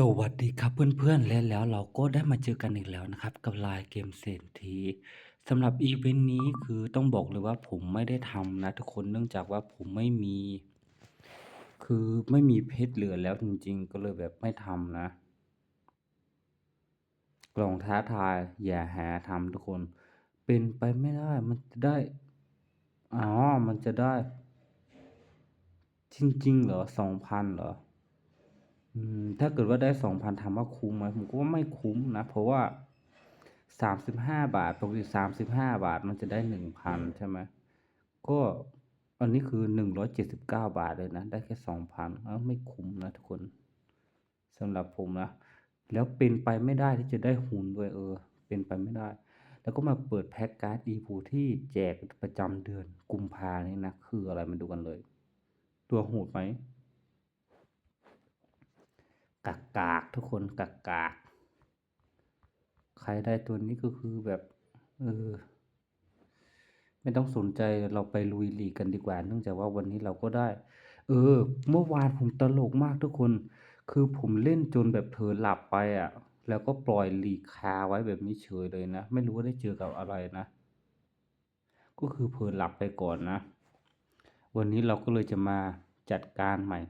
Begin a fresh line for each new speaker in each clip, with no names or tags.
สวัสดีครับเพื่อนๆและแล้วเราก็ได้มาเจอกันอีกแล้วนะครับ กับไลน์เกมเศรษฐีสำหรับอีเวนต์นี้คือต้องบอกเลยว่าผมไม่ได้ทำนะทุกคนเนื่องจากว่าผมไม่มี คือไม่มีเพชรเหลือแล้วจริงๆ ก็เลยแบบไม่ทำนะกล่องท้าทายอย่าหาทำทุกคน เป็นไปไม่ได้มันจะได้อ๋อมันจะได้ จริงๆเหรอสองพันเหรอ ถ้าเกิดว่าได้สองพันถามว่าคุ้มไหมผมก็ว่าไม่คุ้มนะ เพราะว่าสามสิบห้าบาทปกติสามสิบห้าบาทมันจะได้หนึ่งพันใช่ไหมก็อันนี้คือหนึ่งร้อยเจ็ดสิบเก้าบาทเลยนะ ได้แค่สองพันไม่คุ้มนะทุกคนสำหรับผมนะ แล้วเป็นไปไม่ได้ที่จะได้หุ่นด้วยเออ เป็นไปไม่ได้ แล้วก็มาเปิดแพ็กการ์ดอีพูที่แจกประจำเดือนกุมภานี่นะ คืออะไรมาดูกันเลย ตัวโหดไหม กากกากทุกคนกากกากใครได้ตัวนี้ก็คือแบบเออไม่ต้องสนใจเราไปลุยลีกกันดีกว่า เนื่องจากว่าวันนี้เราก็ได้ เออ เมื่อวานผมตลกมากทุกคน คือผมเล่นจนแบบเผลอหลับไปอะ แล้วก็ปล่อยลีกคาไว้แบบนี้เฉยเลยนะ ไม่รู้ว่าได้เจอกับอะไรนะ ก็คือเผลอหลับไปก่อนนะ วันนี้เราก็เลยจะมาจัดการใหม่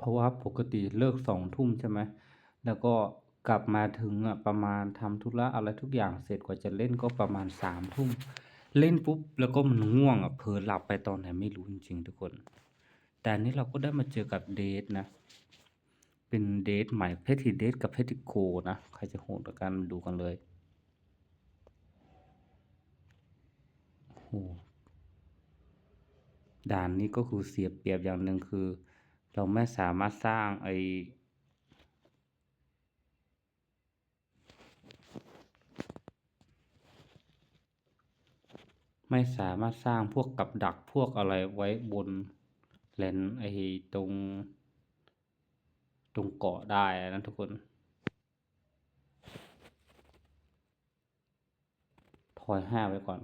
เพราะว่าปกติเลิกสองทุ่มใช่ไหมแล้วก็กลับมาถึงอะประมาณทำธุระอะไรทุกอย่างเสร็จกว่าจะเล่นก็ประมาณสามทุ่มเล่นปุ๊บแล้วก็มันง่วงอะเผลอหลับไปตอนไหนไม่รู้จริงๆทุกคน แต่นี้เราก็ได้มาเจอกับเดทนะ เป็นเดทใหม่เพทิเดทกับเพทิโคนะ ใครจะโหดกันดูกันเลยโอ้โหด่านนี้ก็คือเสียเปรียบอย่างหนึ่งคือ เราไม่สามารถสร้างไอไม่สามารถสร้างพวกกับดักพวกอะไรไว้บนแลนไอตรง ตรงเกาะได้นะทุกคน ถอยห้าไว้ก่อน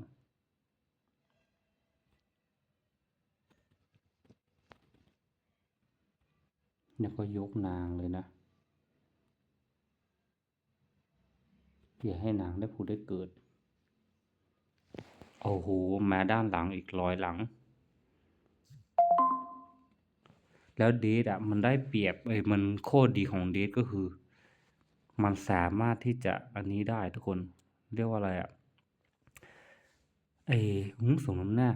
แล้วก็ยกนางเลยนะ อย่าให้นางได้ผู้ได้เกิด โอ้โห มาด้านหลังอีกร้อยหลัง แล้วเดทอะ มันได้เปรียบเอ้มันโคตรดีของเดทก็คือ มันสามารถที่จะอันนี้ได้ทุกคน เรียกว่าอะไรอะ ไอ้หุ้งสงน้ำหน้า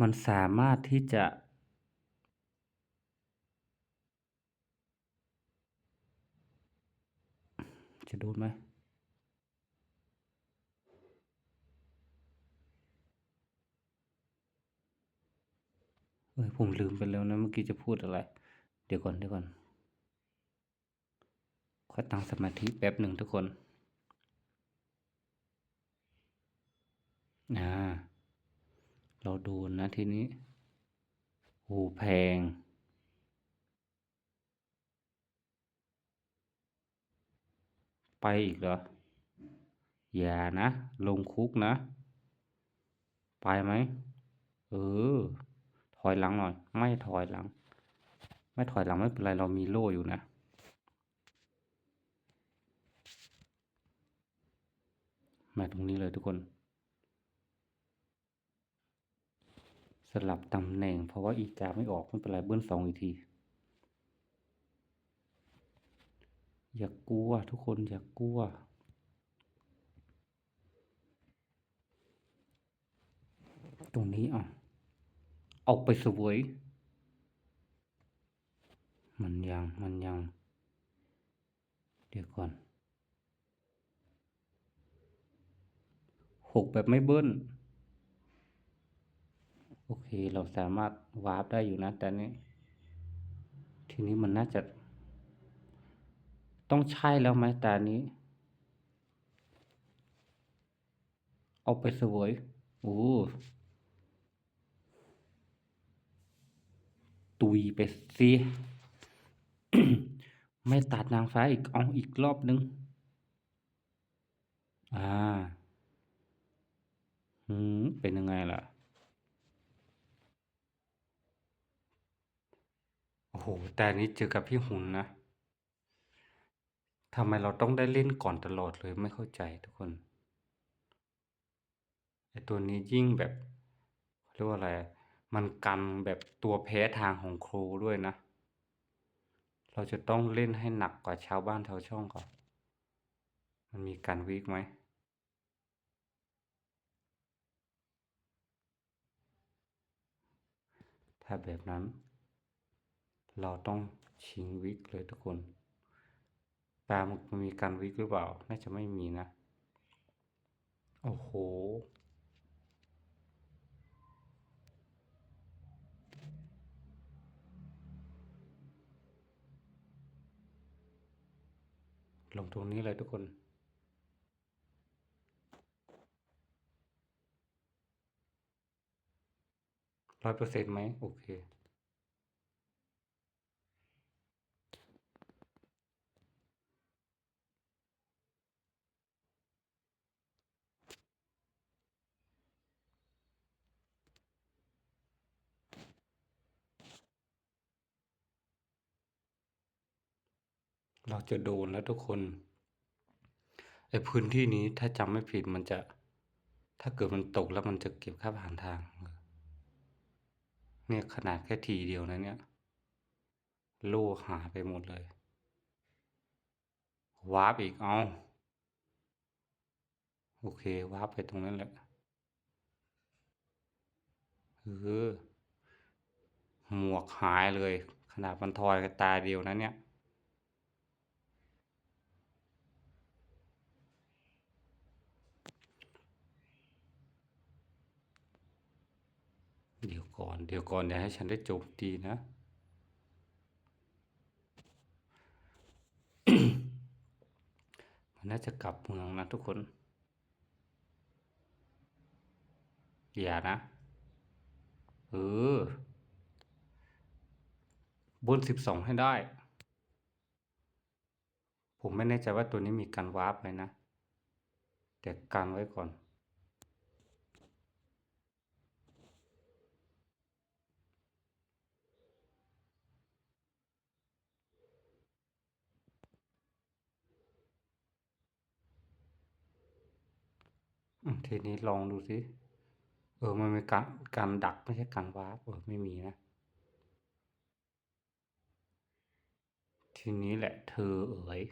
มันสามารถที่จะ จะโดนไหมเอ้ยผมลืมไปแล้วนะเมื่อกี้จะพูดอะไร เดี๋ยวก่อนเดี๋ยวก่อนค่อตั้งสมาธิแป๊บหนึ่งทุกคนอ่าเราดูนะทีนี้โอ้แพง ไปอีกเหรอ อย่านะ ลงคุกนะ ไปไหม เออ ถอยหลังหน่อย ไม่ถอยหลัง ไม่ถอยหลังไม่เป็นไรเรามีโล่อยู่นะ มาตรงนี้เลยทุกคน สลับตำแหน่งเพราะว่าอีกาไม่ออกไม่เป็นไรเบิ้ลสองอีกที อย่ากกลัวทุกคนอย่ากกลัว ตรงนี้อะเอาไปสวย มันยังมันยัง เดี๋ยวก่อนหกแบบไม่เบิ้ลโอเคเราสามารถวาร์ปได้อยู่นะแต่นี้ ทีนี้มันน่าจะ ต้องใช่แล้วไหมตานี้ เอาไปสวยโอ้ตุยไปสิไม่ตัดนางฟ้าอีกเอาอีกรอบนึง อ่าหืมเป็นยังไงล่ะ โอ้โห แต่นี้เจอกับพี่หุ่นนะ ทำไมเราต้องได้เล่นก่อนตลอดเลยไม่เข้าใจทุกคนไอตัวนี้ยิ่งแบบเรียกว่าอะไร มันกันแบบตัวแพ้ทางของครูด้วยนะ เราจะต้องเล่นให้หนักกว่าชาวบ้านชาวช่องก่อนมันมีการวีกไหมถ้าแบบนั้น เราต้องชิงวิกเลยทุกคน ตามมันมีการวิกหรือเปล่า น่าจะไม่มีนะ โอ้โห ลงตรงนี้เลยทุกคนร้อยเปอร์เซ็นต์ไหม โอเค จะโดนแล้วทุกคนไอ้พื้นที่นี้ถ้าจำไม่ผิดมันจะ ถ้าเกิดมันตกแล้วมันจะเก็บค่าผ่านทาง เนี่ยขนาดแค่ทีเดียวนะเนี่ย โล่หายไปหมดเลยวาร์ปอีกเอาโอเควาร์ปไปตรงนั้นแหละเออหมวกหายเลย ขนาดมันทอยกับตาเดียวนะเนี่ย เดี๋ยว ก่อน เดี๋ยวก่อนอย่าให้ฉันได้โจมตีนะ มันน่าจะกลับเมืองนะทุกคน อย่านะ เออ บนสิบสองให้ได้ ผมไม่แน่ใจว่าตัวนี้มีการวาร์ปไหมนะ แต่กันไว้ก่อน ทีนี้ลองดูสิเออ มันมีการการดักไม่ใช่การวาร์ปเออไม่มีนะ ทีนี้แหละเธอเอ๋ย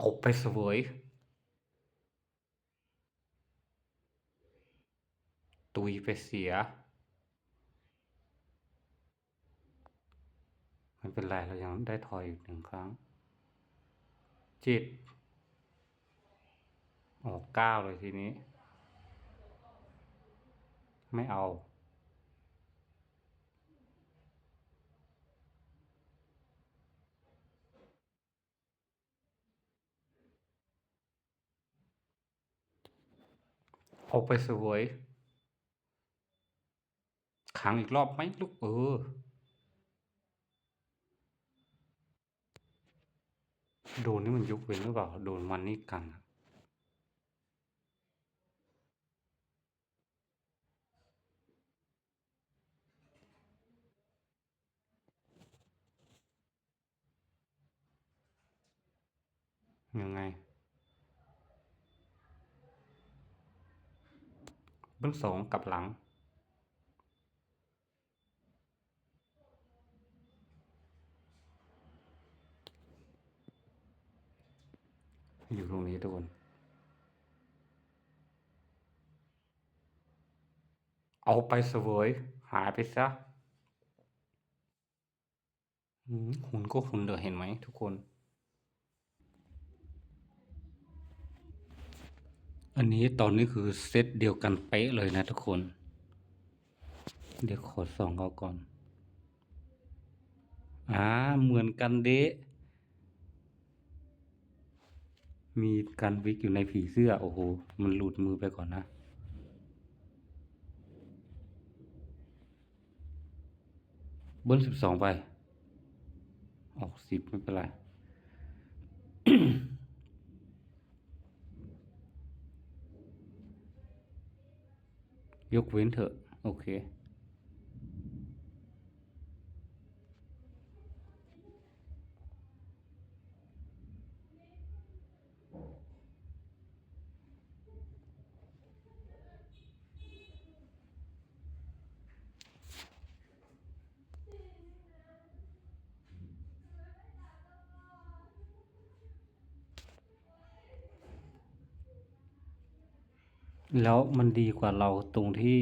ออกไปเสวย ตุยไปเสียไม่เป็นไรเรายังได้ทอยอีกหนึ่งครั้ง จิต ออกเก้าเลยทีนี้ ไม่เอา ออกไปสวยขังอีกรอบไหมลูกเออโดนนี่มันยุกเว้นหรือเปล่า โดนมันนี่กันอะยังไง้งสองกลับหลัง อยู่ตรงนี้ทุกคนเอาไปเสวยหายไปซะหุ่นก็หุ่นเดอเห็นไหมทุกคน อันนี้ตอนนี้คือเซตเดียวกันเป๊ะเลยนะทุกคน เดี๋ยวขอส่องเขาก่อน อ่า เหมือนกันเดะมีการวิกอยู่ในผีเสื้อ โอ้โห มันหลุดมือไปก่อนนะเบิ้ลสิบสองไป ออกสิบไม่เป็นไร ยกเว้นเถอะ โอเค แล้วมันดีกว่าเราตรงที่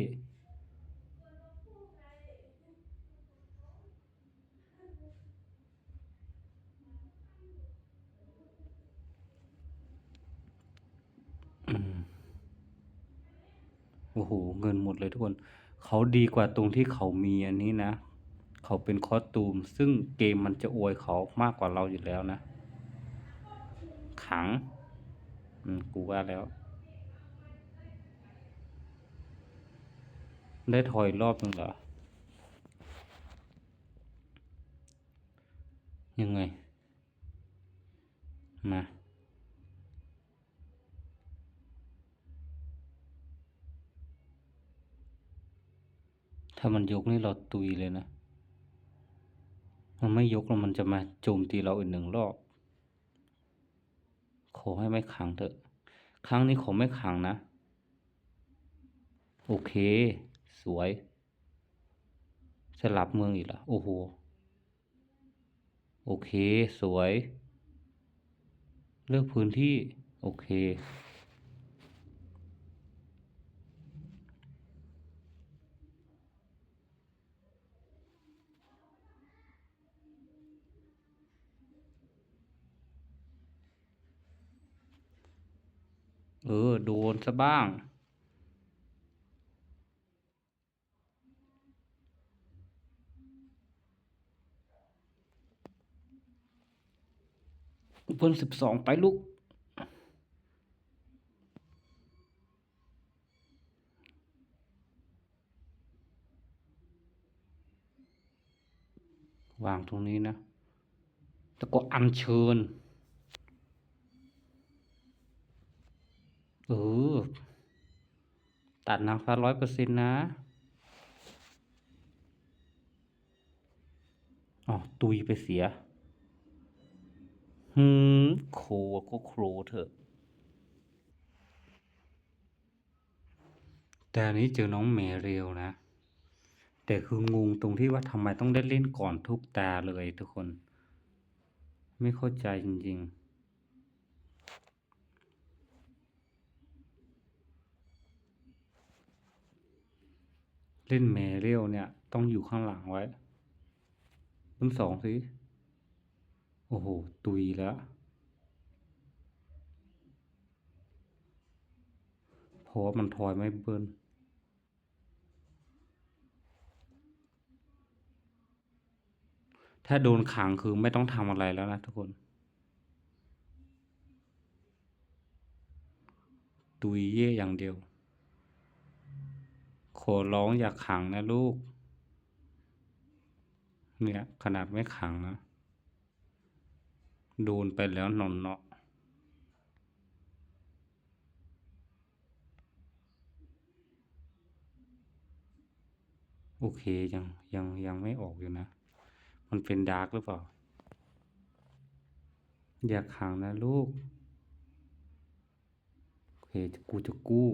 โอ้โห เงินหมดเลยทุกคน เขาดีกว่าตรงที่เขามีอันนี้นะ เขาเป็นคอสตูม ซึ่งเกมมันจะอวยเขามากกว่าเราอยู่แล้วนะ ขัง อืม กูว่าแล้ว ได้ถอยรอบหนึ่งเหรอ ยังไง มา ถ้ามันยกนี่เราตุยเลยนะ มันไม่ยกแล้วมันจะมาโจมตีเราอีกหนึ่งรอบ ขอให้ไม่ขังเถอะ ครั้งนี้ขอไม่ขังนะ โอเค สวย สลับเมืองอีกล้วโอ้โห โอเค สวย เลือกพื้นที่ โอเค เออ โดนซะบ้าง เพิ่นสิบสองไปลูก วางตรงนี้นะ แล้วก็อัญเชิญ เออ ตัดนางฟ้าร้อยเปอร์เซ็นต์นะอ๋อตุยไปเสีย หืมโคก็โครเถอะ แต่อันนี้เจอน้องเมเรียวนะ แต่คืองงตรงที่ว่าทำไมต้องได้เล่นก่อนทุกตาเลยทุกคน ไม่เข้าใจจริง ๆเล่นเมเรียวเนี่ย ต้องอยู่ข้างหลังไว้รุ่นสองสิ โอ้โห ตุยแล้ว เพราะว่ามันทอยไม่เบิ้ลถ้าโดนขังคือไม่ต้องทำอะไรแล้วนะทุกคน ตุยเย่อย่างเดียว ขอร้องอย่าขังนะลูก เนี่ย ขนาดไม่ขังนะ โดนไปแล้วนอนเนาะโอเคยังยังยังไม่ออกอยู่นะ มันเป็นดาร์กหรือเปล่า อย่าขังนะลูก โอเคกูจะกู้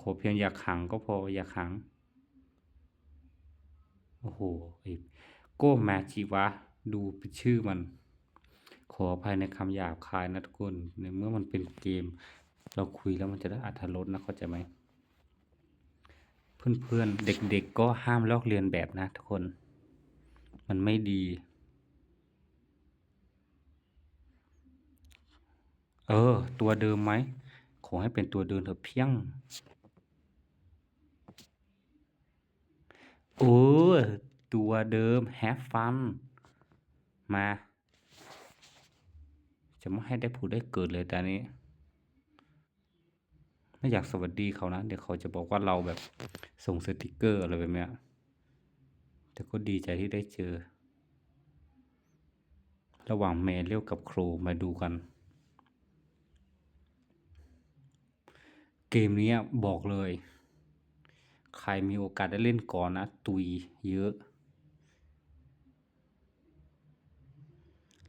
ขอเพียงอย่าขังก็พออย่าขัง โอ้โหไอ้โก้มาจิวะ ดูเป็นชื่อมัน ขออภัยในคำหยาบคายนะทุกคนในเมื่อมันเป็นเกม เราคุยแล้วมันจะได้อรรถรสนะเข้าใจไหมเพื่อนๆ เด็กๆ ก็ห้ามลอกเลียนแบบนะทุกคน มันไม่ดี เออ ตัวเดิมไหม ขอให้เป็นตัวเดิมเถอะเพียง โอ้ ตัวเดิม have fun มา จะไม่ให้ได้ผูดได้เกิดเลยแต่นี้ไม่อยากสวัสดีเขานะ เดี๋ยวเขาจะบอกว่าเราแบบส่งสติกเกอร์อะไรแบบเนี้ยแต่ก็ดีใจที่ได้เจอ ระหว่างเมเรียวกับครูมาดูกัน เกมนี้บอกเลย ใครมีโอกาสได้เล่นก่อนนะ ตุยเยอะ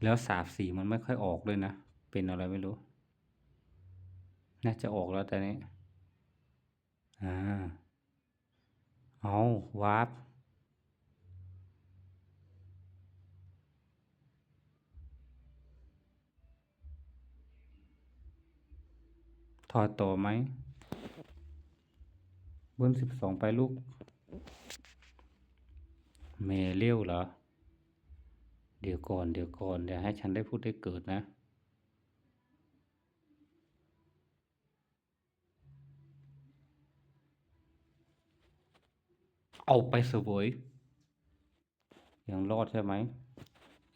แล้วสาบสีมันไม่ค่อยออกเลยนะ เป็นอะไรไม่รู้ น่าจะออกแล้วแต่นี้อ่าเอาวาร์ปถอดต่อไหมเบิ้ลสิบสองไปลูก เมเลี้ยวเหรอ เดี๋ยวก่อนเดี๋ยวก่อนเดี๋ยวให้ฉันได้พูดได้เกิดนะ เอาไปเสวยยังรอดใช่ไหม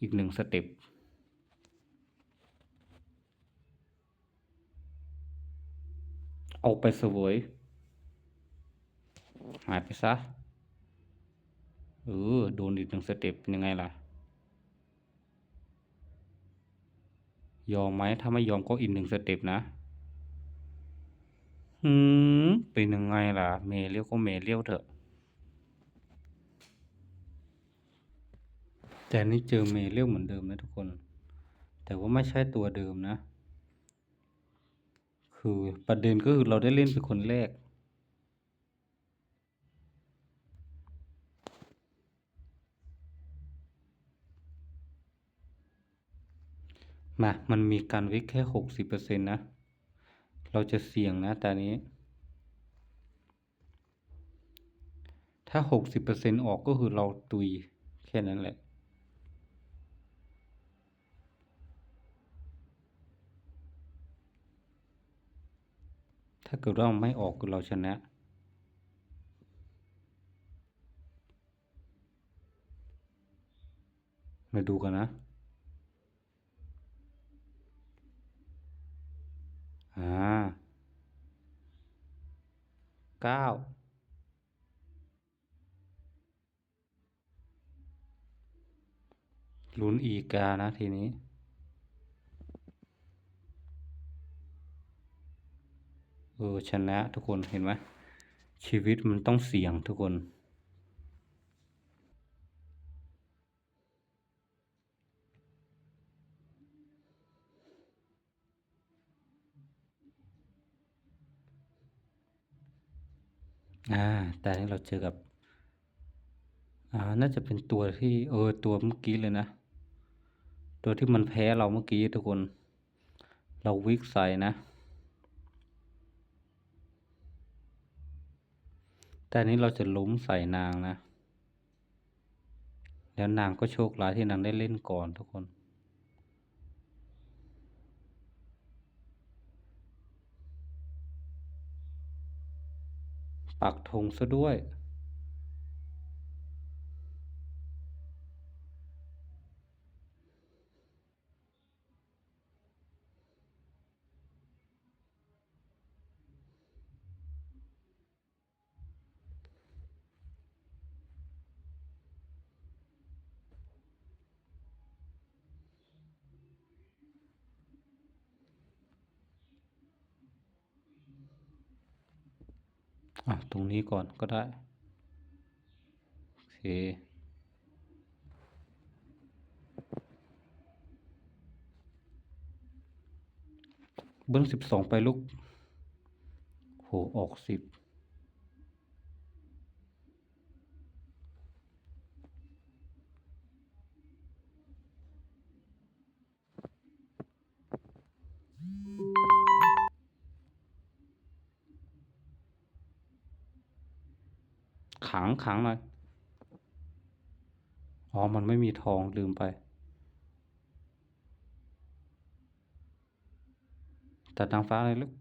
อีกหนึ่งสเต็ปเอาไปเสวยหายไปซะเออโดนอีกหนึ่งสเต็ปยังไงล่ะ ยอมไหมถ้าไม่ยอมก็อีกหนึ่งสเต็ปนะหืมเป็นยังไงล่ะ เมเลี้ยวก็เมเลี้ยวเถอะ แต่นี่เจอเมเลี้ยวเหมือนเดิมนะทุกคน แต่ว่าไม่ใช่ตัวเดิมนะ คือประเด็นก็คือเราได้เล่นเป็นคนแรก มา มันมีการวิกแค่หกสิบเปอร์เซ็นต์นะ เราจะเสี่ยงนะตอนนี้ ถ้าหกสิบเปอร์เซ็นต์ออกก็คือเราตุยแค่นั้นแหละถ้าเกิดว่าไม่ออกคือเราชนะ มาดูกันนะ อ่า เก้าลุ้นอีกานะทีนี้ เออชนะทุกคนเห็นไหมชีวิตมันต้องเสี่ยงทุกคน อ่าแต่นี้เราเจอกับ อ่า น่าจะเป็นตัวที่เออตัวเมื่อกี้เลยนะ ตัวที่มันแพ้เราเมื่อกี้ทุกคน เราวิกใส่นะ แต่นนี้เราจะล้มใส่นางนะ แล้วนางก็โชคร้ายที่นางได้เล่นก่อนทุกคน ปักธงซะด้วย ตรงนี้ก่อนก็ได้ โอเค เบิ้ลสิบสองไปลูกโหออกสิบ งขังหน่อยอ๋อ มันไม่มีทองลืมไป ตัดนางฟ้าเลยลูก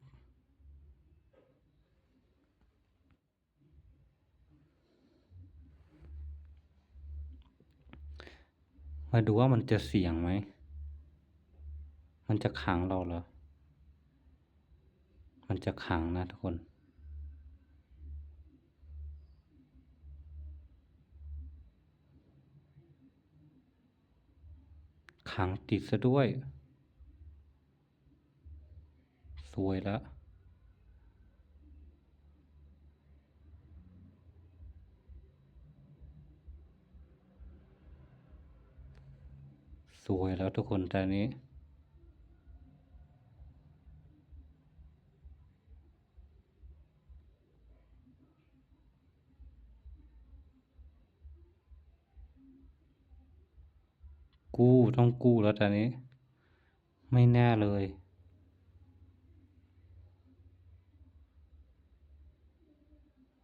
มาดูว่ามันจะเสี่ยงไหม มันจะขังเราเหรอ มันจะขังนะทุกคน ขังติดซะด้วย สวยแล้วสวยแล้วทุกคนตอนนี้ กู้ต้องกู้แล้วตอนนี้ ไม่แน่เลย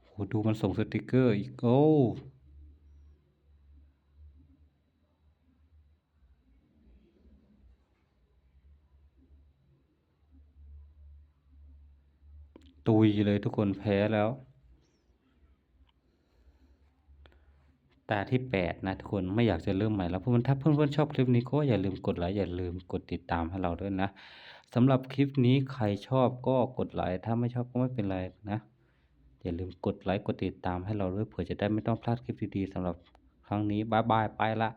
โหดูมันส่งสติกเกอร์อีก โอ้ตุยเลยทุกคนแพ้แล้ว ตาที่ 8 นะทุกคนไม่อยากจะเริ่มใหม่แล้วเพื่อนๆถ้าเพื่อนๆชอบคลิปนี้ก็อย่าลืมกดไลค์อย่าลืมกดติดตามให้เราด้วยนะสำหรับคลิปนี้ใครชอบก็กดไลค์ถ้าไม่ชอบก็ไม่เป็นไรนะ อย่าลืมกดไลค์กดติดตามให้เราด้วยเผื่อจะได้ไม่ต้องพลาดคลิปดีๆสำหรับครั้งนี้บ๊ายบายไปละ